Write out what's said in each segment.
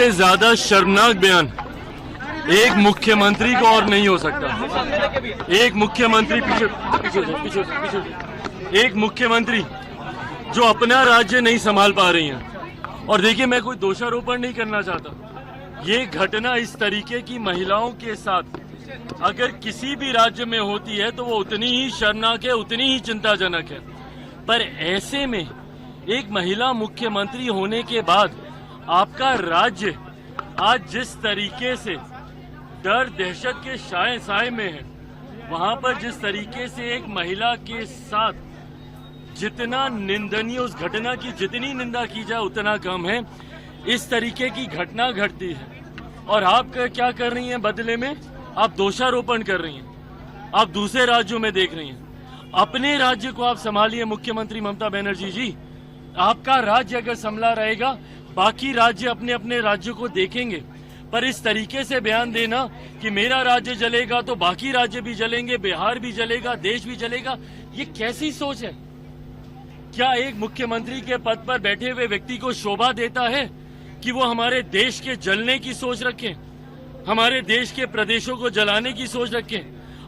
इससे ज़्यादा शर्मनाक बयान। एक मुख्यमंत्री को और नहीं हो सकता। एक मुख्यमंत्री पीछे पीछे पीछे पीछे एक मुख्यमंत्री जो अपना राज्य नहीं संभाल पा रही हैं। और देखिए, मैं कोई दोषारोपण नहीं करना चाहता। ये घटना इस तरीके की महिलाओं के साथ अगर किसी भी राज्य में होती है तो वो उतनी ही शर्मनाक है, उतनी ही चिंताजनक है। पर ऐसे में एक महिला मुख्यमंत्री होने के बाद आपका राज्य आज जिस तरीके से डर दहशत के साय साय में है, वहाँ पर जिस तरीके से एक महिला के साथ जितना निंदनीय, उस घटना की जितनी निंदा की जाए, उतना कम है। इस तरीके की घटना घटती है। और आप क्या कर रही हैं बदले में? आप दोषारोपण कर रही हैं। आप दूसरे राज्यों में देख रही हैं। अपने राज्य को आप संभालिए, मुख्यमंत्री ममता बनर्जी जी। आपका राज्य अगर संभला रहेगा बाकी राज्य अपने अपने राज्य को देखेंगे। पर इस तरीके से बयान देना कि मेरा राज्य जलेगा तो बाकी राज्य भी जलेंगे, बिहार भी जलेगा, देश भी जलेगा, ये कैसी सोच है? क्या एक मुख्यमंत्री के पद पर बैठे हुए व्यक्ति को शोभा देता है कि वो हमारे देश के जलने की सोच रखें, हमारे देश के प्रदेशों को जलाने की सोच रखें?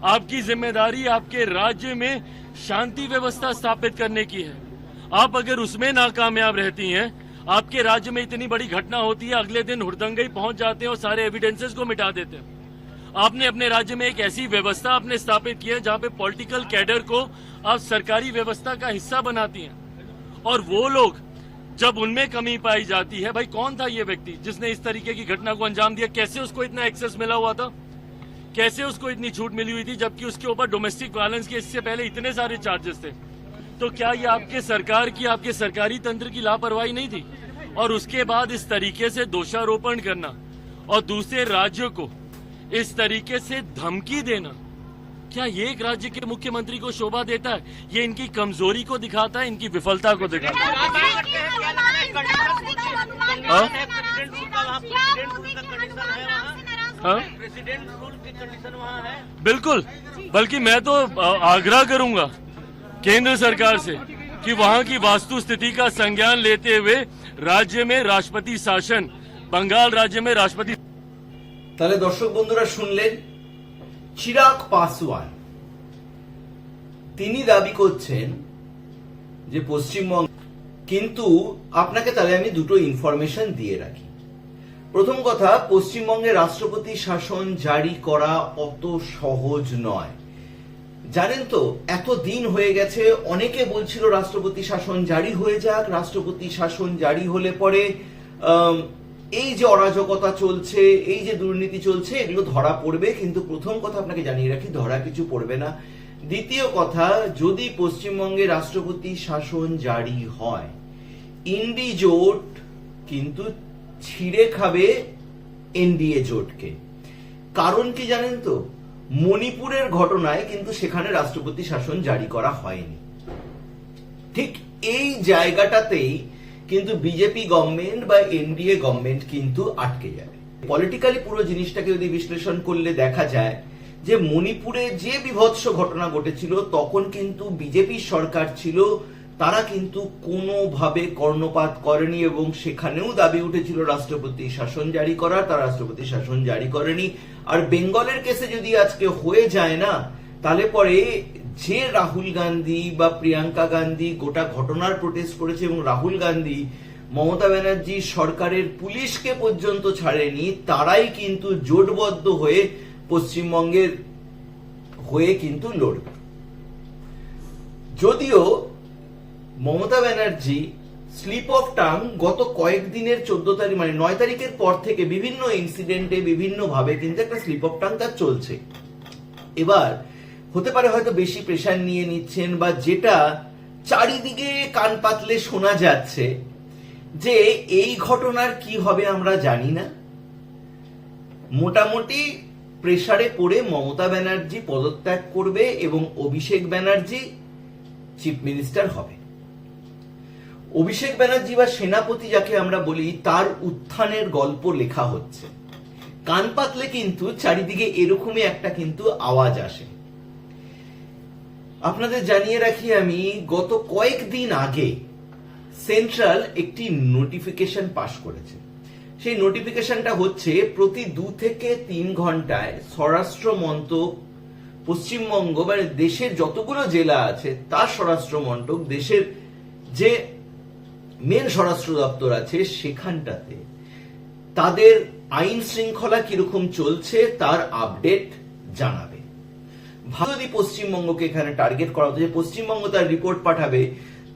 आपकी ज़िम्मेदारी आपके राज्य में शांति व्यवस्था स्थापित करने की है। आप अगर उसमें नाकामयाब रहती हैं आपके राज्य में इतनी बड़ी घटना होती है, अगले दिन हुड़दंगई पहुँच जाते हैं और सारे एविडेंसेस को मिटा देते हैं। आपने अपने राज्य में एक ऐसी व्यवस्था आपने स्थापित की है जहाँ पे पॉलिटिकल कैडर को आप सरकारी व्यवस्था का हिस्सा बनाती हैं। और वो लोग, जब उनमें कमी पाई जाती है, भाई कौन था ये व्यक्ति जिसने इस तरीके की घटना को अंजाम दिया? कैसे उसको इतना एक्सेस मिला हुआ था? कैसे उसको इतनी छूट मिली हुई थी, जबकि उसके ऊपर डोमेस्टिक वायलेंस के इससे पहले इतने सारे चार्जेस थे? तो क्या ये आपके सरकार की आपके सरकारी तंत्र की लापरवाही नहीं थी? और उसके बाद इस तरीके से दोषारोपण करना और दूसरे राज्यों को इस तरीके से धमकी देना क्या ये एक राज्य के मुख्यमंत्री को शोभा देता है? ये इनकी कमज़ोरी को दिखाता है इनकी विफलता को दिखाता है। बिल्कुल बल्कि मैं तो आग्रह करूँगा। केंद्र सरकार से कि वहां की वास्तु स्थिति का संज्ञान लेते हुए राज्य में राष्ट्रपति शासन बंगाल राज्य में राष्ट्रपति তাহলে দর্শক বন্ধুরা শুনলেন চিরাগ পাসওয়ান তিনি দাবি করছেন যে পশ্চিমবঙ্গ কিন্তু আপনাকে তাহলে আমি দুটো ইনফরমেশন দিয়ে রাখি প্রথম কথা পশ্চিমবঙ্গে রাষ্ট্রপতি শাসন জারি করা অত সহজ নয় জানেন তো, এত দিন হয়ে গেছে, অনেকে বলছিল রাষ্ট্রপতি শাসন জারি হয়ে যাক, রাষ্ট্রপতি শাসন জারি হলে পরে এই যে অরাজকতা চলছে, এই যে দুর্নীতি চলছে, এগুলো ধরা পড়বে, কিন্তু প্রথম কথা আপনাকে জানিয়ে রাখি, ধরা কিছু পড়বে না। দ্বিতীয় কথা, যদি পশ্চিমবঙ্গে রাষ্ট্রপতি শাসন জারি হয়, ইন্ডি জোট কিন্তু ছিঁড়ে খাবে এনডিএ জোটকে। কারণ কি জানেন তো? মণিপুরের ঘটনায় কিন্তু সেখানে রাষ্ট্রপতি শাসন জারি করা হয়নি। ঠিক এই জায়গাটাতেই কিন্তু বিজেপি গভর্নমেন্ট বা এনডিএ গভর্নমেন্ট কিন্তু আটকে যাবে। পলিটিক্যালি পুরো জিনিসটাকে যদি বিশ্লেষণ করলে দেখা যায় যে মণিপুরে যে বিভৎস ঘটনা ঘটেছিল, তখন কিন্তু বিজেপি সরকার ছিল তারা কিন্তু কোনোভাবে কর্ণপাত করেনি এবং সেখানেও দাবি উঠেছিল রাষ্ট্রপতি শাসন জারি করার, তারা রাষ্ট্রপতি শাসন জারি করেনি। আর বেঙ্গলের কেসে যদি আজকে হয়ে যায় না, তাহলে পরে যে রাহুল গান্ধী বা প্রিয়াঙ্কা গান্ধী গোটা ঘটনার প্রোটেস্ট করেছে এবং রাহুল গান্ধী, মমতা ব্যানার্জি সরকারের পুলিশকে পর্যন্ত ছাড়েনি, তারাই কিন্তু জোটবদ্ধ হয়ে পশ্চিমবঙ্গের হয়ে কিন্তু লড়বে। যদিও Mamata Banerjee slip of tongue গত কয়েকদিনের চোদ্দ তারিখ মানে নয় তারিখের পর থেকে বিভিন্ন ইনসিডেন্টে বিভিন্ন ভাবে কিন্তু একটা স্লিপ অফ টাং তার চলছে। এবার হতে পারে হয়তো বেশি প্রেশার নিয়ে নিচ্ছেন বা যেটা চারিদিকে কান পাতলে শোনা যাচ্ছে যে এই ঘটনার কি হবে আমরা জানি না। মোটামুটি প্রেসারে পড়ে মমতা ব্যানার্জি পদত্যাগ করবে এবং অভিষেক ব্যানার্জি চিফ মিনিস্টার হবে। অভিষেক ব্যানার্জি বা সেনাপতি যাকে আমরা বলি, তার উত্থানের গল্প লেখা হচ্ছে। কান পাতলে কিন্তু চারিদিকে এরকমই একটা কিন্তু আওয়াজ আসে। আপনাদের জানিয়ে রাখি আমি, গত কয়েকদিন আগে সেন্ট্রাল একটি নোটিফিকেশন পাশ করেছে। সেই নোটিফিকেশনটা হচ্ছে, প্রতি দু থেকে তিন ঘন্টায় স্বরাষ্ট্র মন্ত্রক পশ্চিমবঙ্গ মানে দেশের যতগুলো জেলা আছে, তার স্বরাষ্ট্র মন্ত্রক, দেশের যে মেন স্বরাষ্ট্র দপ্তর আছে সেখানটাতে। তাদের আইন শৃঙ্খলা কীরকম চলছে তার আপডেট জানাবে। যদি পশ্চিমবঙ্গকে এখানে টার্গেট করা যে পশ্চিমবঙ্গ তার রিপোর্ট পাঠাবে,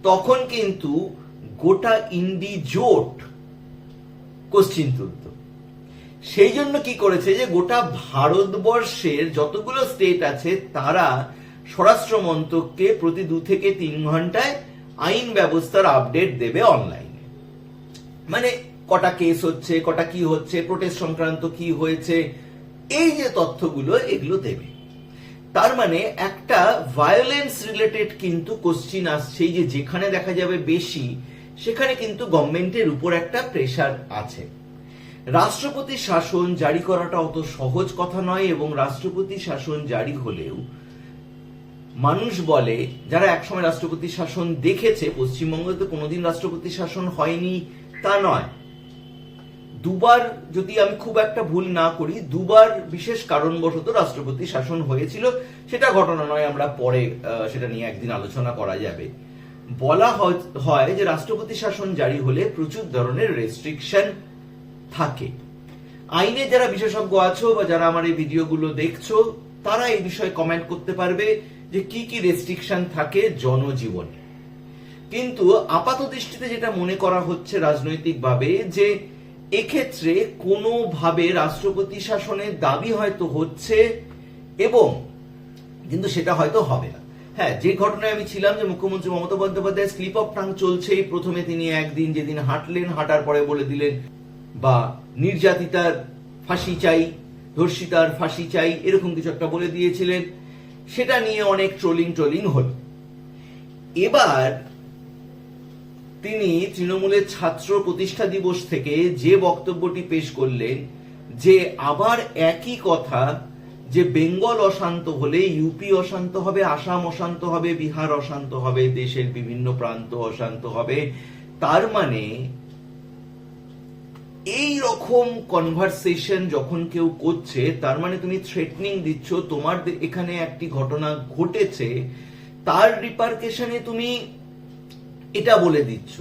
তখন কিন্তু গোটা ইন্ডি জোট কোশ্চিন তুলত। সেই জন্য কি করেছে যে গোটা ভারতবর্ষের যতগুলো স্টেট আছে, তারা স্বরাষ্ট্র মন্ত্রককে প্রতি দু থেকে তিন ঘন্টায় আইন ব্যবস্থার আপডেট দেবে অনলাইনে মানে কটা কেস হচ্ছে, কটা কি হচ্ছে প্রোটেস্ট সংক্রান্ত কি হয়েছে, এই যে তথ্যগুলো এগুলো দেবে। তার মানে একটা ভায়োলেন্স রিলেটেড কিন্তু কোশ্চিন আসছে যে যেখানে দেখা যাবে বেশি, সেখানে কিন্তু গভর্নমেন্টের উপর একটা প্রেসার আছে। রাষ্ট্রপতি শাসন জারি করাটা অত সহজ কথা নয় এবং রাষ্ট্রপতি শাসন জারি হলেও মানুষ বলে, যারা একসময় রাষ্ট্রপতি শাসন দেখেছে, পশ্চিমবঙ্গে তো কোনোদিন রাষ্ট্রপতি শাসন হয়নি, তা নয়। দুবার যদি আমি খুব একটা ভুল না করি, দুবার বিশেষ কারণবশত রাষ্ট্রপতি শাসন হয়েছিল, সেটা ঘটনা নয়, আমরা পরে সেটা নিয়ে একদিন আলোচনা করা যাবে। বলা হয় যে রাষ্ট্রপতি শাসন জারি হলে প্রচুর ধরনের রেস্ট্রিকশন থাকে। আইনে যারা বিশেষজ্ঞ আছো বা যারা আমার এই ভিডিওগুলো দেখছ, তারা এই বিষয়ে কমেন্ট করতে পারবে। যে কি কি রেস্ট্রিকশন থাকে জনজীবনে। কিন্তু আপাত দৃষ্টিতে যেটা মনে করা হচ্ছে রাজনৈতিকভাবে যে এক্ষেত্রে কোনোভাবে রাষ্ট্রপতি শাসনের দাবি হয়তো হচ্ছে এবং কিন্তু সেটা হয়তো হবে না। হ্যাঁ যে ঘটনায় আমি ছিলাম যে মুখ্যমন্ত্রী Mamata Bandyopadhyay slip of tongue চলছেই, প্রথমে তিনি একদিন যেদিন হাঁটলেন, হাঁটার পরে বলে দিলেন, বা নির্যাতিতার ফাঁসি চাই, ধর্ষিতার ফাঁসি চাই, এরকম কিছু একটা বলে দিয়েছিলেন। সেটা নিয়ে অনেক ট্রোলিং ট্রোলিং হল। এবার তিনি তৃণমূলের ছাত্র প্রতিষ্ঠা দিবস থেকে যে বক্তব্যটি পেশ করলেন, যে আবার একই কথা, যে বেঙ্গল অশান্ত হলে ইউপি অশান্ত হবে, আসাম অশান্ত হবে, বিহার অশান্ত হবে, দেশের বিভিন্ন প্রান্ত অশান্ত হবে, তার মানে এই রকম কনভারসেশন যখন কেউ করছে, তার মানে তুমি থ্রেটনিং দিচ্ছ, তোমার এখানে একটি ঘটনা ঘটেছে, তার রিপার্কেশনে তুমি এটা বলে দিচ্ছ।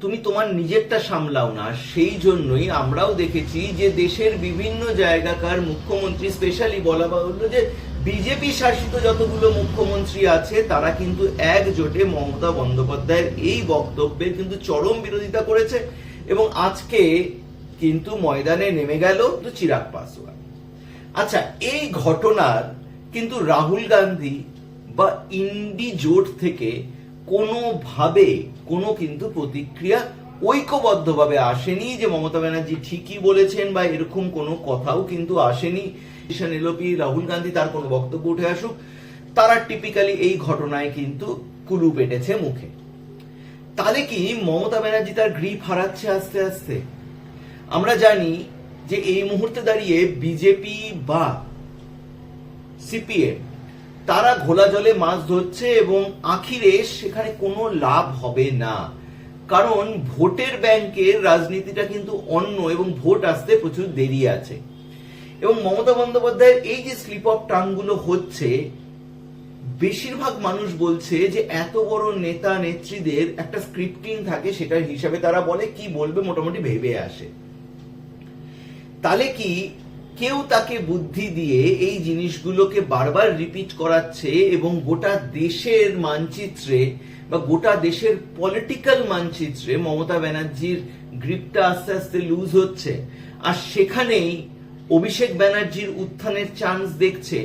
তুমি তোমার নিজেরটা সামলাও না, সেই জন্যই আমরাও দেখেছি যে দেশের বিভিন্ন জায়গাকার মুখ্যমন্ত্রী স্পেশালি বলা বাহুল্য যে বিজেপি শাসিত যতগুলো মুখ্যমন্ত্রী আছে, তারা কিন্তু একজোটে মমতা বন্দ্যোপাধ্যায়ের এই বক্তব্যের কিন্তু চরম বিরোধিতা করেছে। এবং আজকে কিন্তু ময়দানে নেমে গেল তো চিরাগ পাসওয়ান। আচ্ছা এই ঘটনার কিন্তু রাহুল গান্ধী বা ইন্ডি জোট থেকে কোনোভাবে কোনো কিন্তু প্রতিক্রিয়া ঐক্যবদ্ধভাবে আসেনি যে মমতা ব্যানার্জি ঠিকই বলেছেন বা এরকম কোনো কথাও কিন্তু আসেনি। এলোপি, রাহুল গান্ধী তার কোনো বক্তব্য উঠে আসুক, তারা টিপিক্যালি এই ঘটনায় কিন্তু কুলু পেটেছে মুখে। তাহলে কি মমতা ব্যানার্জি তার গ্রিপ হারাচ্ছে আস্তে আস্তে? আমরা জানি যে এই মুহূর্তে দাঁড়িয়ে বিজেপি বা সিপিএম তারা ঘোলা জলে মাছ ধরছে এবং আখিরে সেখানে কোনো লাভ হবে না। কারণ ভোটের ব্যাংকের রাজনীতিটা কিন্তু অন্য এবং ভোট আসতে প্রচুর দেরি আছে। এবং মমতা বন্দ্যোপাধ্যায়ের এই যে স্লিপ অফ টাংগুলো হচ্ছে বেশিরভাগ মানুষ বলছে যে এত বড় নেতা নেত্রীদের একটা স্ক্রিপ্টিং থাকে, সেটার হিসাবে তারা বলে কি বলবে মোটামুটি ভেবে আসে। তাহলে কি কেউ তাকে বুদ্ধি দিয়ে এই জিনিসগুলোকে বারবার রিপিট করাচ্ছে এবং গোটা দেশের মানচিত্রে বা গোটা দেশের পলিটিক্যাল মানচিত্রে মমতা ব্যানার্জির গ্রিপটা আস্তে আস্তে লুজ হচ্ছে। আর সেখানেই অভিষেক ব্যানার্জির উত্থানের চান্স দেখছে।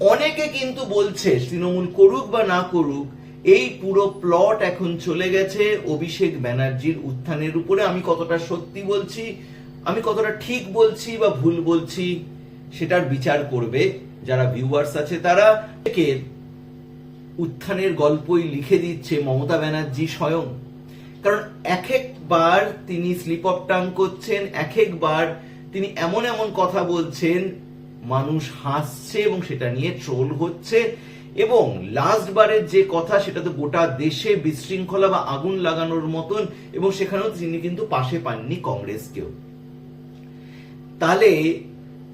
অনেকে কিন্তু বলছে, তৃণমূল করুক বা না করুক, এই পুরো প্লট এখন চলে গেছে অভিষেক ব্যানার্জির উত্থানের উপরে। আমি কতটা সত্যি বলছি, আমি কতটা ঠিক বলছি বা ভুল বলছি, সেটার বিচার করবে যারা ভিউয়ার্স আছে তারা। উত্থানের গল্পই লিখে দিচ্ছে মমতা ব্যানার্জি স্বয়ং। কারণ এক একবার তিনি স্লিপ অফ টাং করছেন এক একবার তিনি এমন এমন কথা বলছেন মানুষ হাসছে এবং সেটা নিয়ে ট্রোল হচ্ছে এবং লাস্ট বারের যে কথা, সেটা তো গোটা দেশে বিশৃঙ্খলা বা আগুন লাগানোর মতন এবং সেখানেও তিনি কিন্তু পাশে পাননি কংগ্রেসকেও। তাহলে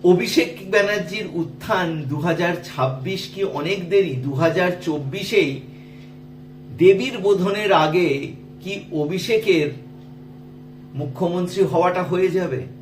অভিষেক ব্যানার্জির উত্থান দু হাজার ছাব্বিশ কি অনেক দেরি? দু হাজার চব্বিশেই দেবীর বোধনের আগে কি অভিষেকের মুখ্যমন্ত্রী হওয়াটা হয়ে যাবে?